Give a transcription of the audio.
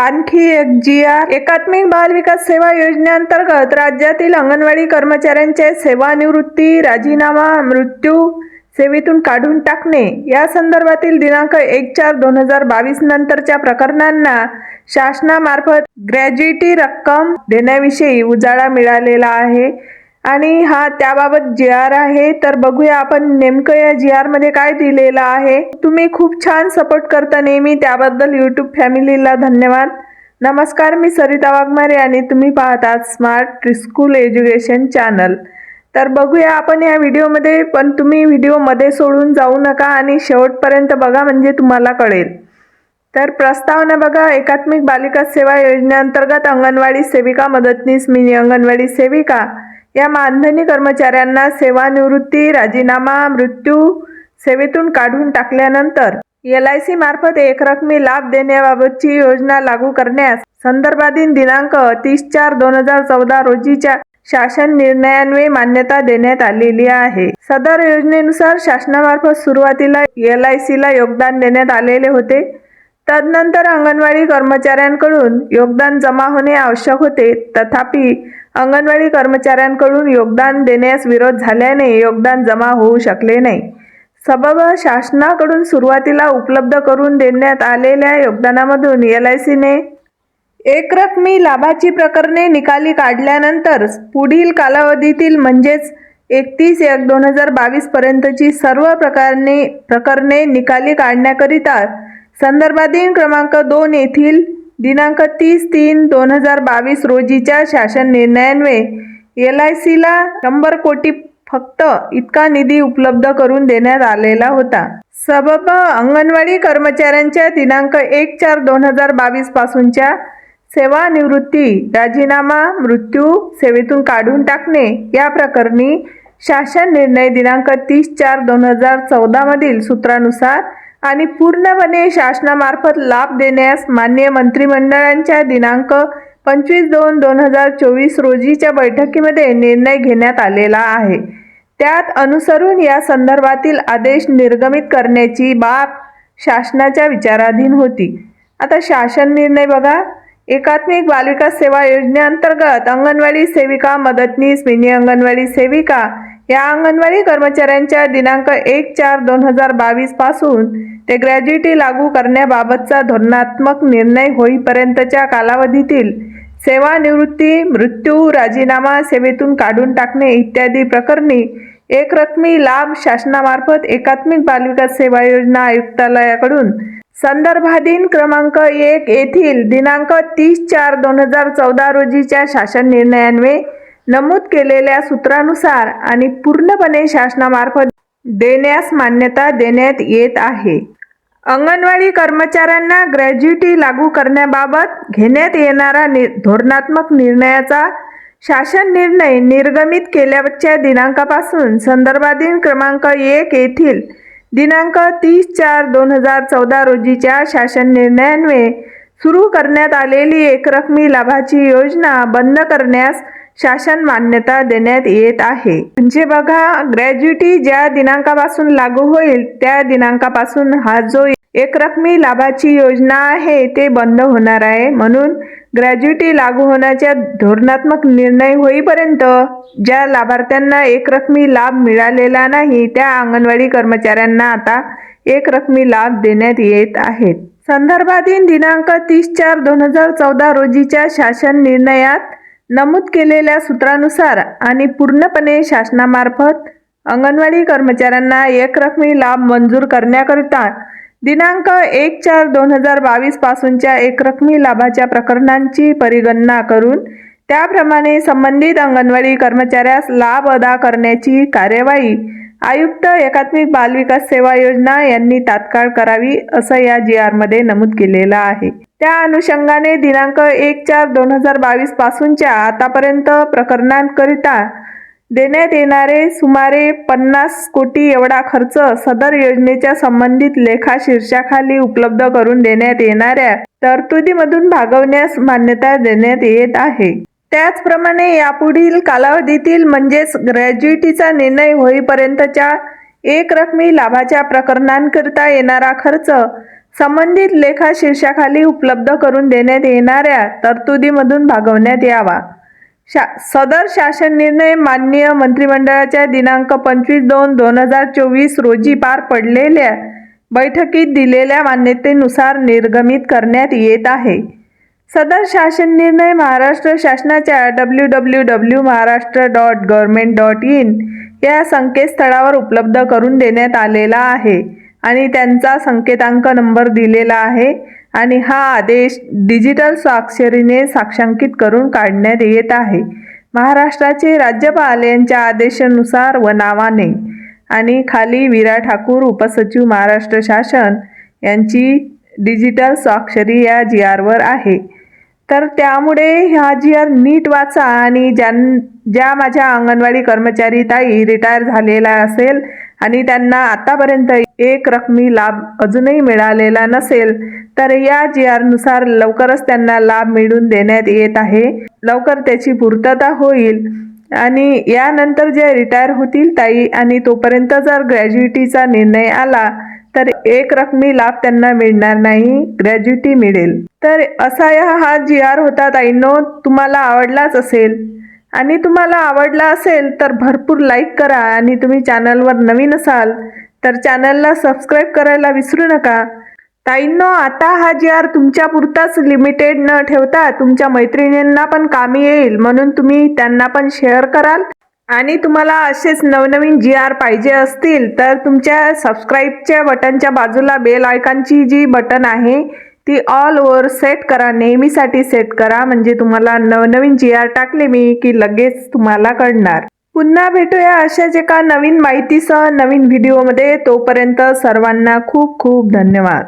आणखी एक जी आर एकात्मिक बाल विकास सेवा योजनेअंतर्गत राज्यातील अंगणवाडी कर्मचाऱ्यांचे सेवानिवृत्ती राजीनामा मृत्यू सेवेतून काढून टाकणे. या संदर्भातील दिनांक एक चार दोन हजार बावीस नंतरच्या प्रकरणांना शासनामार्फत ग्रॅज्युटी रक्कम देण्याविषयी उजाळा मिळालेला आहे. आणि हा त्याबाबत जी आर आहे. तर बघूया आपण नेमकं या जी आरमध्ये काय दिलेलं आहे. तुम्ही खूप छान सपोर्ट करता नेहमी. त्याबद्दल यूट्यूब फॅमिलीला धन्यवाद. नमस्कार मी सरिता वाघमारे आणि तुम्ही पाहतात स्मार्ट स्कूल एज्युकेशन चॅनल तर बघूया आपण या व्हिडिओमध्ये पण तुम्ही व्हिडिओमध्ये सोडून जाऊ नका आणि शेवटपर्यंत बघा म्हणजे तुम्हाला कळेल. तर प्रस्तावना बघा एकात्मिक बालिका सेवा योजनेअंतर्गत अंगणवाडी सेविका मदतनीस मिनी अंगणवाडी सेविका. या मानधनी कर्मचाऱ्यांना सेवानिवृत्ती राजीनामा मृत्यू सेवेतून काढून टाकल्यानंतर एल आय सी मार्फत एकरकमी लाभ देण्याबाबतची योजना लागू करण्यास संदर्भाधीन दिनांक तीस चार दोन हजार चौदा रोजीच्या शासन निर्णयान्वये मान्यता देण्यात आलेली आहे. सदर योजनेनुसार शासनामार्फत सुरुवातीला एल आय सीला योगदान देण्यात आलेले होते. तदनंतर अंगणवाडी कर्मचाऱ्यांकडून योगदान जमा होणे आवश्यक होते. तथापि अंगणवाडी कर्मचाऱ्यांकडून योगदान देण्यास विरोध झाल्याने योगदान जमा होऊ शकले नाही. सबब शासनाकडून सुरुवातीला उपलब्ध करून देण्यात आलेल्या योगदानामधून एल आय सीने एकरकमी लाभाची प्रकरणे निकाली काढल्यानंतर पुढील कालावधीतील म्हणजेच एकतीस एक दोन हजार बावीसपर्यंतची सर्व प्रकारने प्रकरणे निकाली काढण्याकरिता संदर्भाधीन क्रमांक दोन येथील दिनांक तीस तीन दोन हजार बावीस रोजीच्या शासन निर्णयान्वये एल आय सीला शंभर कोटी फक्त इतका निधी उपलब्ध करून देण्यात आलेला होता. सबब अंगणवाडी कर्मचाऱ्यांच्या दिनांक एक चार दोन हजार बावीस पासूनच्या सेवानिवृत्ती राजीनामा मृत्यू सेवेतून काढून टाकणे या प्रकरणी शासन निर्णय दिनांक तीस चार दोन हजार चौदामधील सूत्रानुसार आणि पूर्णपणे शासनामार्फत लाभ देण्यास मान्य मंत्रिमंडळांच्या दिनांक पंचवीस दोन दोन हजार चोवीस रोजीच्या बैठकीमध्ये निर्णय घेण्यात आलेला आहे. त्यात अनुसरून या संदर्भातील आदेश निर्गमित करण्याची बाब शासनाच्या विचाराधीन होती. आता शासन निर्णय बघा. एकात्मिक बालविकास सेवा योजनेअंतर्गत अंगणवाडी सेविका मदतनीस मिनी अंगणवाडी सेविका या अंगणवाडी कर्मचाऱ्यांच्या दिनांक एक चार दोन हजार बावीसपासून ते ग्रॅज्युटी लागू करण्याबाबतचा धोरणात्मक निर्णय होईपर्यंतच्या कालावधीतील सेवानिवृत्ती मृत्यू राजीनामा सेवेतून काढून टाकणे इत्यादी प्रकरणी एकरकमी लाभ शासनामार्फत एकात्मिक बालविकास सेवा योजना आयुक्तालयाकडून संदर्भाधीन क्रमांक एक येथील दिनांक तीस चार दोन हजार चौदा रोजीच्या शासन निर्णयान्वये नमूद केलेल्या सूत्रानुसार आणि पूर्णपणे शासनामार्फत देण्यास मान्यता देण्यात येत आहे. अंगणवाडी कर्मचाऱ्यांना ग्रॅज्युटी लागू करण्याबाबत घेण्यात येणारा नि धोरणात्मक निर्णयाचा शासन निर्णय निर्गमित केल्याच्या दिनांकापासून संदर्भाधीन क्रमांक एक येथील दिनांक तीस चार दोन हजार चौदा रोजीच्या शासन निर्णयान्वये सुरू करण्यात आलेली एकरकमी लाभाची योजना बंद करण्यास शासन मान्यता देण्यात येत आहे. म्हणजे बघा ग्रॅज्युटी ज्या दिनांकापासून लागू होईल त्या दिनांकापासून हा जो एकरकमी लाभाची योजना आहे ते बंद होणार आहे. म्हणून ग्रॅज्युटी लागू होण्याच्या धोरणात्मक निर्णय होईपर्यंत ज्या लाभार्थ्यांना एकरकमी लाभ मिळालेला नाही त्या अंगणवाडी कर्मचाऱ्यांना आता एकरकमी लाभ देण्यात येत आहेत. संदर्भातील दिनांक तीस चार दोन हजार चौदा रोजीच्या शासन निर्णयात नमूद केलेल्या सूत्रानुसार आणि पूर्णपणे शासनामार्फत अंगणवाडी कर्मचाऱ्यांना एकरकमी लाभ मंजूर करण्याकरिता दिनांक एक चार दोन हजार बावीस पासूनच्या एकरकमी लाभाच्या प्रकरणांची परिगणना करून त्याप्रमाणे संबंधित अंगणवाडी कर्मचाऱ्यास लाभ अदा करण्याची कार्यवाही आयुक्त एकात्मिक बालविकास सेवा योजना यांनी तात्काळ करावी असं या जी आरमध्ये नमूद केलेलं आहे. त्या अनुषंगाने दिनांक एक चार दोन हजार बावीस पासूनच्या आतापर्यंत प्रकरणांकरिता देण्यात येणारे सुमारे पन्नास कोटी एवढा खर्च सदर योजनेच्या संबंधित लेखा शीर्षाखाली उपलब्ध करून देण्यात येणाऱ्या तरतुदीमधून भागवण्यास मान्यता देण्यात येत आहे. त्याचप्रमाणे यापुढील कालावधीतील म्हणजेच ग्रॅज्युएटीचा निर्णय होईपर्यंतच्या एक रकमी लाभाच्या प्रकरणांकरिता येणारा खर्च संबंधित लेखा शीर्षाखाली उपलब्ध करून देण्यात येणाऱ्या तरतुदीमधून भागवण्यात यावा. शा सदर शासन निर्णय माननीय मंत्रिमंडळाच्या दिनांक पंचवीस दोन दोन हजार चोवीस रोजी पार पडलेल्या बैठकीत दिलेल्या मान्यतेनुसार निर्गमित करण्यात येत आहे. सदर शासन निर्णय महाराष्ट्र शासनाच्या W W W Maharashtra dot government dot in या संकेतस्थळावर उपलब्ध करून देण्यात आलेला आहे आणि त्यांचा संकेतांक नंबर दिलेला आहे आणि हा आदेश डिजिटल स्वाक्षरीने साक्षांकित करून काढण्यात येत आहे. महाराष्ट्राचे राज्यपाल यांच्या आदेशानुसार व नावाने आणि खाली विरा ठाकूर उपसचिव महाराष्ट्र शासन यांची डिजिटल स्वाक्षरी या जी आरवर आहे. तर त्यामुळे हा जी आर नीट वाचा आणि ज्यां ज्या माझ्या अंगणवाडी कर्मचारी ताई रिटायर झालेला असेल आणि त्यांना आतापर्यंत एक रकमी लाभ अजूनही मिळालेला नसेल तर या जी आरनुसार लवकरच त्यांना लाभ मिळवून देण्यात येत आहे. लवकर त्याची पूर्तता होईल. आणि यानंतर जे रिटायर होतील ताई आणि तोपर्यंत जर ग्रॅज्युएटीचा निर्णय आला तर एक रकमी लाभ त्यांना मिळणार नाही ग्रॅज्युटी मिळेल. तर असा या हा जी आर होता ताईंनो तुम्हाला आवडलाच असेल. आणि तुम्हाला आवडला असेल तर भरपूर लाईक करा आणि तुम्ही चॅनलवर नवीन असाल तर चॅनलला सबस्क्राईब करायला विसरू नका. ताईंनो आता हा जी आर तुमच्या पुरताच लिमिटेड न ठेवता तुमच्या मैत्रिणींना पण कामी येईल म्हणून तुम्ही त्यांना पण शेअर कराल. आणि तुम्हाला असेच नवनवीन जी आर पाहिजे असतील तर तुमच्या सबस्क्राईबच्या बटनच्या बाजूला बेल आयकॉनची जी बटन आहे ती ऑल ओव्हर सेट करा. नेहमीसाठी सेट करा. म्हणजे तुम्हाला नवनवीन जी आर टाकले मी की लगेच तुम्हाला कळणार. पुन्हा भेटूया अशाच एका नवीन माहितीसह नवीन व्हिडिओमध्ये तोपर्यंत सर्वांना खूप खूप धन्यवाद.